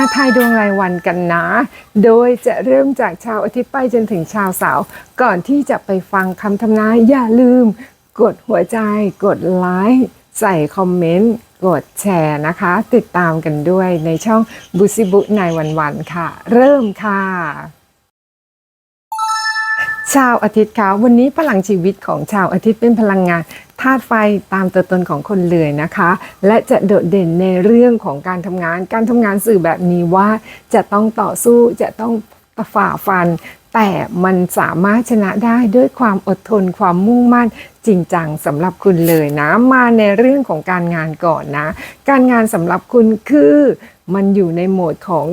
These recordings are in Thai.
มาทายดวงรายวันกันนะ โดยจะเริ่มจากชาวอาทิตย์ไปจนถึงชาวเสาร์ก่อนที่จะไปฟังคำทำนายอย่าลืม กดหัวใจ กดไลค์ใส่คอมเมนต์กดแชร์นะคะ ติดตามกันด้วยในช่องบุซิบุในวันวันค่ะ เริ่มค่ะ ชาวอาทิตย์ค่ะวันนี้พลังชีวิตของชาวอาทิตย์เป็นพลังงาน ธาตุไฟตามตัวตนของคนเลยนะคะ และจะโดดเด่นในเรื่องของการทำงาน การทำงานสื่อแบบนี้ว่าจะต้องต่อสู้จะต้องฝ่าฟัน แต่มันสามารถชนะได้ด้วยความอดทนความมุ่งมั่นจริงจังสำหรับคุณเลยนะ มาในเรื่องของการงานก่อนนะ การงานสำหรับคุณคือมันอยู่ในโหมดของ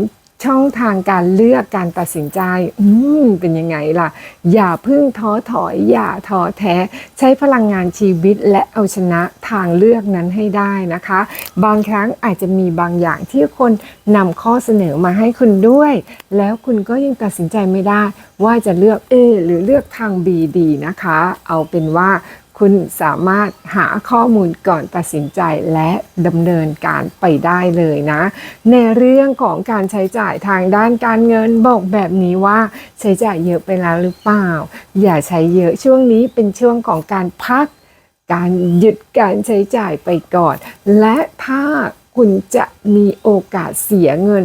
ช่องทางการเลือกการตัดสินใจ อืมเป็นยังไงล่ะ อย่าพึ่งท้อถอย อย่าท้อแท้ ใช้พลังงานชีวิตและเอาชนะทางเลือกนั้นให้ได้นะคะ บางครั้งอาจจะมีบางอย่างที่คนนำข้อเสนอมาให้คุณด้วย แล้วคุณก็ยังตัดสินใจไม่ได้ ว่าจะเลือก A หรือเลือกทาง B ดีนะคะ เอาเป็นว่า คุณสามารถหาข้อมูลก่อนตัดสินใจและดำเนินการไปได้เลยนะ ในเรื่องของการใช้จ่ายทางด้านการเงินบอกแบบนี้ว่าใช้จ่ายเยอะไปแล้วหรือเปล่า อย่าใช้เยอะช่วงนี้เป็นช่วงของการพัก การหยุดการใช้จ่ายไปก่อน และถ้าคุณจะมีโอกาสเสียเงิน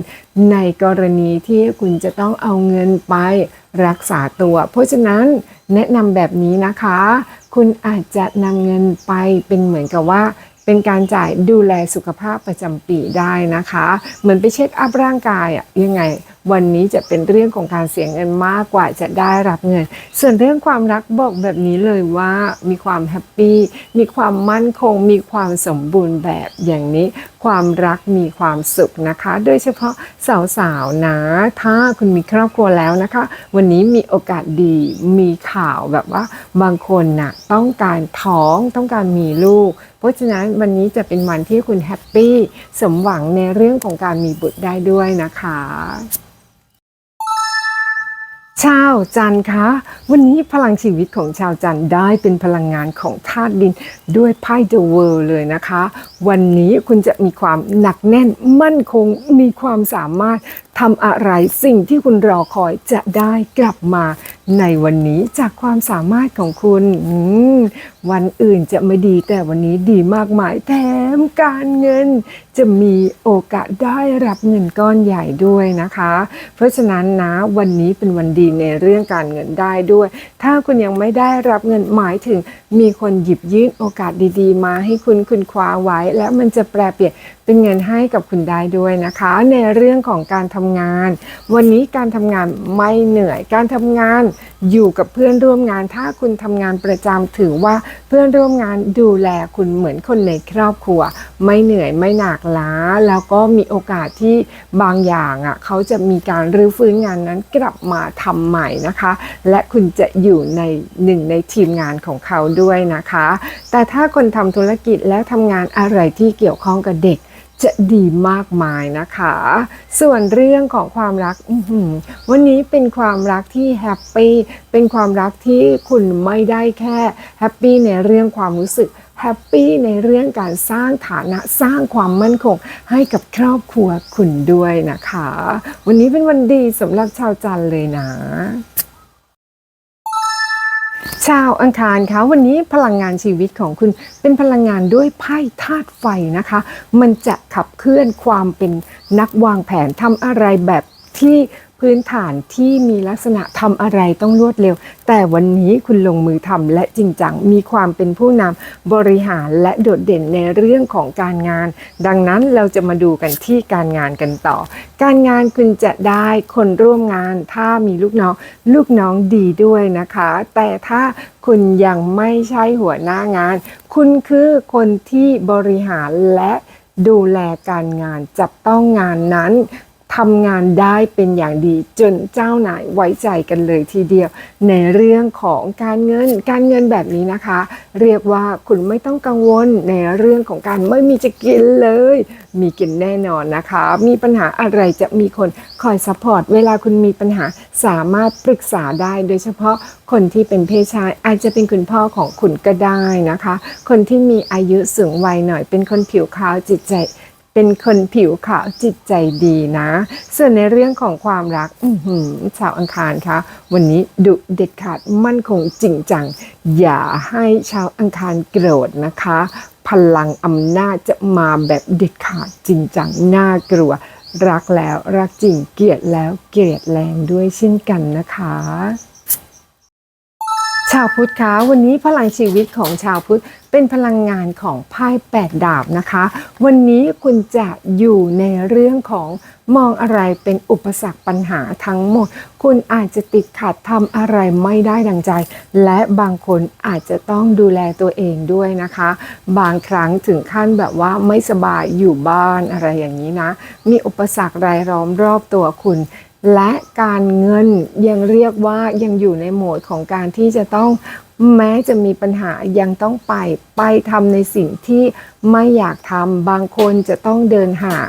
ในกรณีที่คุณจะต้องเอาเงินไปรักษาตัว เพราะฉะนั้น แนะนำแบบนี้นะคะ คุณอาจจะนำเงินไปเป็นเหมือนกับว่า เป็นการจ่ายดูแลสุขภาพประจำปีได้นะคะ เหมือนไปเช็คอัพร่างกายอะยังไง วันนี้จะเป็นเรื่องของการเสียเงินมากกว่าจะได้รับเงิน ส่วนเรื่องความรักบอกแบบนี้เลยว่ามีความแฮปปี้มีความมั่นคง มีความสมบูรณ์แบบอย่างนี้ ความรักมีความสุขนะคะ โดยเฉพาะสาวๆนะถ้าคุณมีครอบครัวแล้วนะคะ วันนี้มีโอกาสดีมีข่าวแบบว่าบางคนน่ะต้องการท้องต้องการมีลูกเพราะฉะนั้นวันนี้จะเป็นวันที่คุณแฮปปี้สมหวังในเรื่องของการมีบุตรได้ด้วยนะคะ ชาวจันคะ วันนี้พลังชีวิตของชาวจันได้เป็นพลังงานของธาตุดินด้วยไพ่เดอะเวิลด์เลยนะคะ วันนี้คุณจะมีความหนักแน่นมั่นคงมีความสามารถทำอะไรสิ่งที่คุณรอคอยจะได้กลับมา ในวันนี้จากความสามารถของคุณวันอื่นจะไม่ดีแต่วันนี้ดีมากมายแถมการเงิน จะมีโอกาสได้รับเงินก้อนใหญ่ด้วยนะคะ เพราะฉะนั้นนะวันนี้เป็นวันดีในเรื่องการเงินได้ด้วย ถ้าคุณยังไม่ได้รับเงินหมายถึง มีคนหยิบยื่นโอกาสดีๆ มาให้คุณคุณคว้าไว้ และมันจะแปลเปลี่ยนเป็นเงินให้กับคุณได้ด้วยนะคะ ในเรื่องของการทำงาน วันนี้การทำงานไม่เหนื่อยการทำงานอยู่กับเพื่อนร่วมงาน ถ้าคุณทำงานประจำถือว่าเพื่อนร่วมงานดูแลคุณเหมือนคนในครอบครัว ไม่เหนื่อยไม่หนักล้า แล้วก็มีโอกาสที่บางอย่างอะเขาจะมีการรื้อฟื้นงานนั้นกลับมาทำใหม่นะคะ และคุณจะอยู่ในหนึ่งในทีมงานของเขาด้วยนะคะ แต่ถ้าคนทำธุรกิจและทำงานอะไรที่เกี่ยวข้องกับเด็ก จะดีมากมายนะคะ ส่วนเรื่องของความรักวันนี้เป็นความรักที่แฮปปี้เป็นความรักที่คุณไม่ได้แค่แฮปปี้ในเรื่องความรู้สึกแฮปปี้ในเรื่องการสร้างฐานะสร้างความมั่นคงให้กับครอบครัวคุณด้วยนะคะ วันนี้เป็นวันดีสำหรับชาวจันทร์เลยนะ ชาวอังคารคะวันนี้พลังงานชีวิตของคุณเป็นพลังงานด้วยไพ่ธาตุไฟนะคะ มันจะขับเคลื่อนความเป็นนักวางแผนทำอะไรแบบที่ พื้นฐานที่มีลักษณะทำอะไรต้องรวดเร็ว แต่วันนี้คุณลงมือทำและจริงจังมีความเป็นผู้นำบริหารและโดดเด่นในเรื่องของการงาน ดังนั้นเราจะมาดูกันที่การงานกันต่อ การงานคุณจะได้คนร่วมงาน ถ้ามีลูกน้อง ลูกน้องดีด้วยนะคะ แต่ถ้าคุณยังไม่ใช่หัวหน้างาน คุณคือคนที่บริหารและดูแลการงานจับต้องงานนั้น ทำงานได้เป็นอย่างดีจนเจ้านายไว้ใจกันเลยทีเดียว ในเรื่องของการเงินการเงินแบบนี้นะคะ เรียกว่าคุณไม่ต้องกังวลในเรื่องของการไม่มีจะกินเลย มีกินแน่นอนนะคะ มีปัญหาอะไรจะมีคนคอยซัพพอร์ตเวลาคุณมีปัญหาสามารถปรึกษาได้ โดยเฉพาะคนที่เป็นเพศชายอาจจะเป็นคุณพ่อของคุณก็ได้นะคะ คนที่มีอายุสูงวัยหน่อยเป็นคนผิวขาวจิตใจ เป็นคนผิวขาวจิตใจดีนะ ส่วนในเรื่องของความรักชาวอังคารคะวันนี้ดุเด็ดขาดมั่นคงจริงจัง อย่าให้ชาวอังคารโกรธนะคะ พลังอำนาจจะมาแบบเด็ดขาดจริงจังน่ากลัว รักแล้วรักจริงเกลียดแล้วเกลียดแรงด้วยเช่นกันนะคะ ชาวพุทธคะวันนี้พลังชีวิตของชาวพุทธเป็นพลังงานของไพ่แปดดาบนะคะ วันนี้คุณจะอยู่ในเรื่องของมองอะไรเป็นอุปสรรคปัญหาทั้งหมด คุณอาจจะติดขัดทำอะไรไม่ได้ดังใจ และบางคนอาจจะต้องดูแลตัวเองด้วยนะคะ บางครั้งถึงขั้นแบบว่าไม่สบายอยู่บ้านอะไรอย่างนี้นะ มีอุปสรรครายล้อมรอบตัวคุณ และการเงินยังเรียกว่ายังอยู่ในโหมดของการที่จะต้องแม้จะมีปัญหายังต้องไปไปทำในสิ่งที่ไม่อยากทำบางคนจะต้องเดินห่าง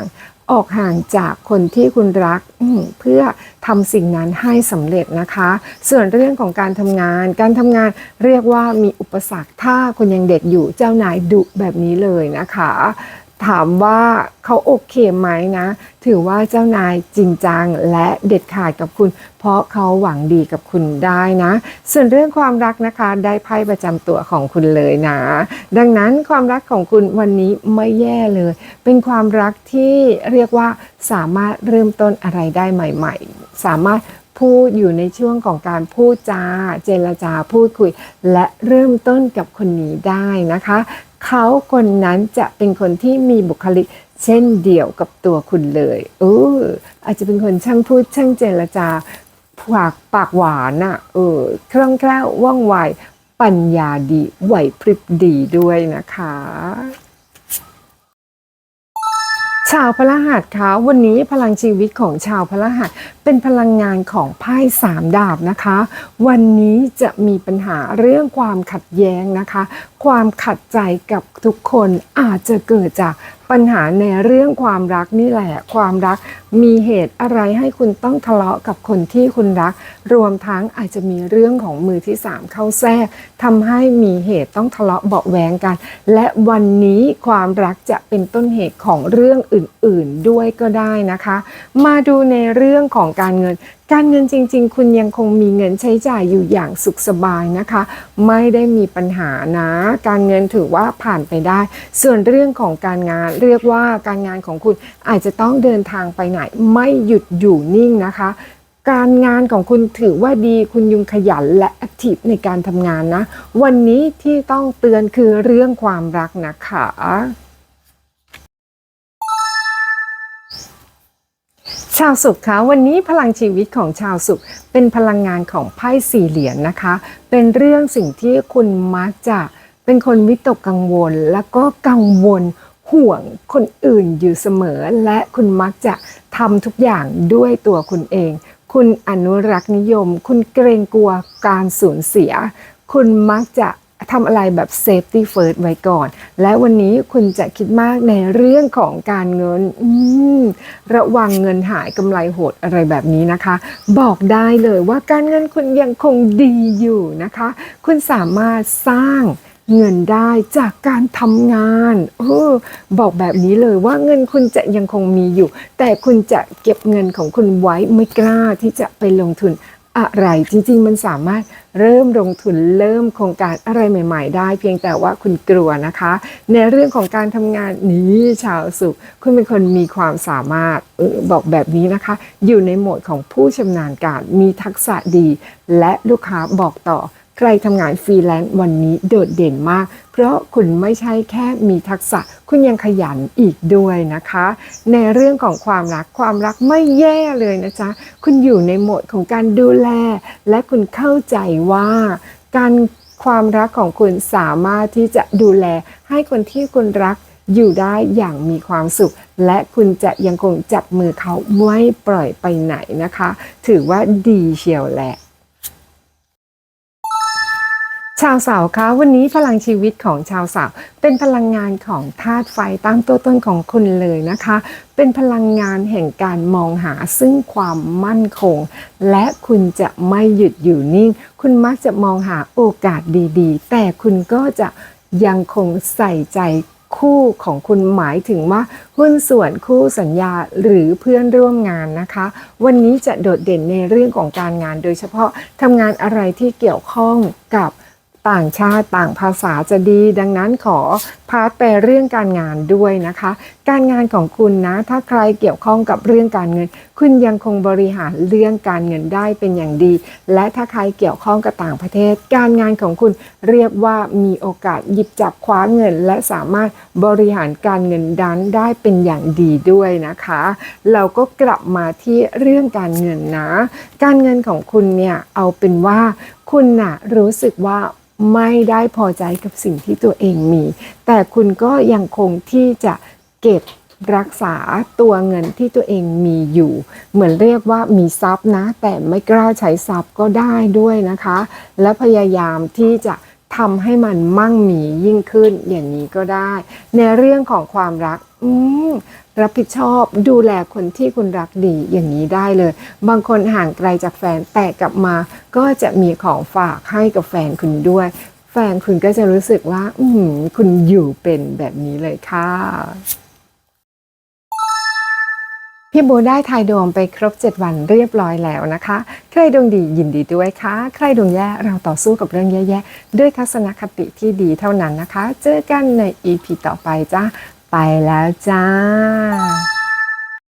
ออกห่างจากคนที่คุณรักเพื่อทำสิ่งนั้นให้สำเร็จนะคะ ส่วนเรื่องของการทำงาน การทำงานเรียกว่ามีอุปสรรคถ้าคุณยังเด็กอยู่เจ้านายดุแบบนี้เลยนะคะ ถามว่าเขาโอเคไหมนะ ถือว่าเจ้านายจริงจังและเด็ดขาดกับคุณ เพราะเขาหวังดีกับคุณได้นะ ส่วนเรื่องความรักนะคะ ได้ไพ่ประจำตัวของคุณเลยนะ ดังนั้นความรักของคุณวันนี้ไม่แย่เลย เป็นความรักที่เรียกว่าสามารถเริ่มต้นอะไรได้ใหม่ ๆ สามารถพูดอยู่ในช่วงของการพูดจา เจรจาพูดคุย และเริ่มต้นกับคนนี้ได้นะคะ เขาคนนั้นจะเป็นคนที่มีบุคลิก เช่นเดียวกับตัวคุณเลยเอออาจจะเป็นคนช่างพูดช่างเจรจาปากปากหวานอะ่ะเออคล่องแคล่วว่องไวปัญญาดีไหวพริบดีด้วยนะคะชาวพระหัสคะวันนี้พลังชีวิตของชาวพระหัสเป็นพลังงานของไพ่สามดาบนะคะ วันนี้จะมีปัญหาเรื่องความขัดแย้งนะคะ ความขัดใจกับทุกคนอาจจะเกิดจากปัญหาในเรื่องความรักนี่แหละ ความรักมีเหตุอะไรให้คุณต้องทะเลาะกับคนที่คุณรัก รวมทั้งอาจจะมีเรื่องของมือที่สามเข้าแทรกทำให้มีเหตุต้องทะเลาะเบาะแวงกัน และวันนี้ความรักจะเป็นต้นเหตุของเรื่องอื่นๆด้วยก็ได้นะคะ มาดูในเรื่องของการเงิน การเงินจริง ๆ คุณยังคงมีเงินใช้จ่ายอยู่อย่างสุขสบายนะคะ ไม่ได้มีปัญหานะ การเงินถือว่าผ่านไปได้ ส่วนเรื่องของการงานเรียกว่าการงานของคุณอาจจะต้องเดินทางไปไหน ไม่หยุดอยู่นิ่งนะคะ การงานของคุณถือว่าดีคุณยุงขยันและแอคทีฟในการทำงานนะ วันนี้ที่ต้องเตือนคือเรื่องความรักนะคะ ชาวสุขคะวันนี้พลังชีวิตของชาวสุขเป็นพลังงานของไพ่สี่เหรียญนะคะ เป็นเรื่องสิ่งที่คุณมักจะเป็นคนวิตกกังวล แล้วก็กังวลห่วงคนอื่นอยู่เสมอ และคุณมักจะทำทุกอย่างด้วยตัวคุณเอง คุณอนุรักษ์นิยม คุณเกรงกลัวการสูญเสีย คุณมักจะ ทำอะไรแบบ safety first ไว้ก่อน และวันนี้คุณจะคิดมากในเรื่องของการเงินระวังเงินหายกำไรโหดอะไรแบบนี้นะคะ บอกได้เลยว่าการเงินคุณยังคงดีอยู่นะคะ คุณสามารถสร้างเงินได้จากการทำงานออบอกแบบนี้เลยว่าเงินคุณจะยังคงมีอยู่ แต่คุณจะเก็บเงินของคุณไว้ไม่กล้าที่จะไปลงทุน อะไรจริง ๆ มันสามารถเริ่มลงทุนเริ่มโครงการอะไรใหม่ ๆ ได้ เพียงแต่ว่าคุณกลัวนะคะ ในเรื่องของการทำงานนี้ชาวสุข คุณเป็นคนมีความสามารถออบอกแบบนี้นะคะ อยู่ในโหมดของผู้ชำนาญการมีทักษะดี และลูกค้าบอกต่อ ใครทำงานฟรีแลนซ์วันนี้โดดเด่นมาก เพราะคุณไม่ใช่แค่มีทักษะ คุณยังขยันอีกด้วยนะคะ ในเรื่องของความรักความรักไม่แย่เลยนะจ๊ะ คุณอยู่ในโหมดของการดูแล และคุณเข้าใจว่าการความรักของคุณสามารถที่จะดูแลให้คนที่คุณรักอยู่ได้อย่างมีความสุข และคุณจะยังคงจับมือเขาไม่ปล่อยไปไหนนะคะ ถือว่าดีเชียวแหละ ชาวเสาร์คะวันนี้พลังชีวิตของชาวเสาร์เป็นพลังงานของธาตุไฟตามตัวตนของคุณเลยนะคะ เป็นพลังงานแห่งการมองหาซึ่งความมั่นคง และคุณจะไม่หยุดอยู่นิ่ง คุณมักจะมองหาโอกาสดีๆ แต่คุณก็จะยังคงใส่ใจคู่ของคุณหมายถึงว่าหุ้นส่วนคู่สัญญาหรือเพื่อนร่วมงานนะคะ วันนี้จะโดดเด่นในเรื่องของการงานโดยเฉพาะทำงานอะไรที่เกี่ยวข้องกับ ต่างชาติต่างภาษาจะดี ดังนั้นขอพาร์ทไปเรื่องการงานด้วยนะคะ การงานของคุณนะ ถ้าใครเกี่ยวข้องกับเรื่องการเงิน คุณยังคงบริหารเรื่องการเงินได้เป็นอย่างดี และถ้าใครเกี่ยวข้องกับต่างประเทศ การงานของคุณเรียกว่ามีโอกาสหยิบจับคว้าเงิน และสามารถบริหารการเงินดันได้เป็นอย่างดีด้วยนะคะ เราก็กลับมาที่เรื่องการเงินนะ การเงินของคุณเนี่ยเอาเป็นว่าคุณน่ะรู้สึกว่า ไม่ได้พอใจกับสิ่งที่ตัวเองมี แต่คุณก็ยังคงที่จะเก็บรักษาตัวเงินที่ตัวเองมีอยู่ เหมือนเรียกว่ามีทรัพย์นะ แต่ไม่กล้าใช้ทรัพย์ก็ได้ด้วยนะคะ และพยายามที่จะทำให้มันมั่งมียิ่งขึ้นอย่างนี้ก็ได้ ในเรื่องของความรัก อืม รับผิดชอบดูแลคนที่คุณรักดีอย่างนี้ได้เลย บางคนห่างไกลจากแฟนแต่กลับมา ก็จะมีของฝากให้กับแฟนคุณด้วย แฟนคุณก็จะรู้สึกว่า อืมคุณอยู่เป็นแบบนี้เลยค่ะพี่โบได้ทายดวงไปครบ 7 วันเรียบร้อยแล้วนะคะ ใครดวงดียินดีด้วยค่ะ ใครดวงแย่เราต่อสู้กับเรื่องแย่ๆ ด้วยทัศนคติที่ดีเท่านั้นนะคะ เจอกันใน EP ต่อไปจ้า ไปแล้วจ้า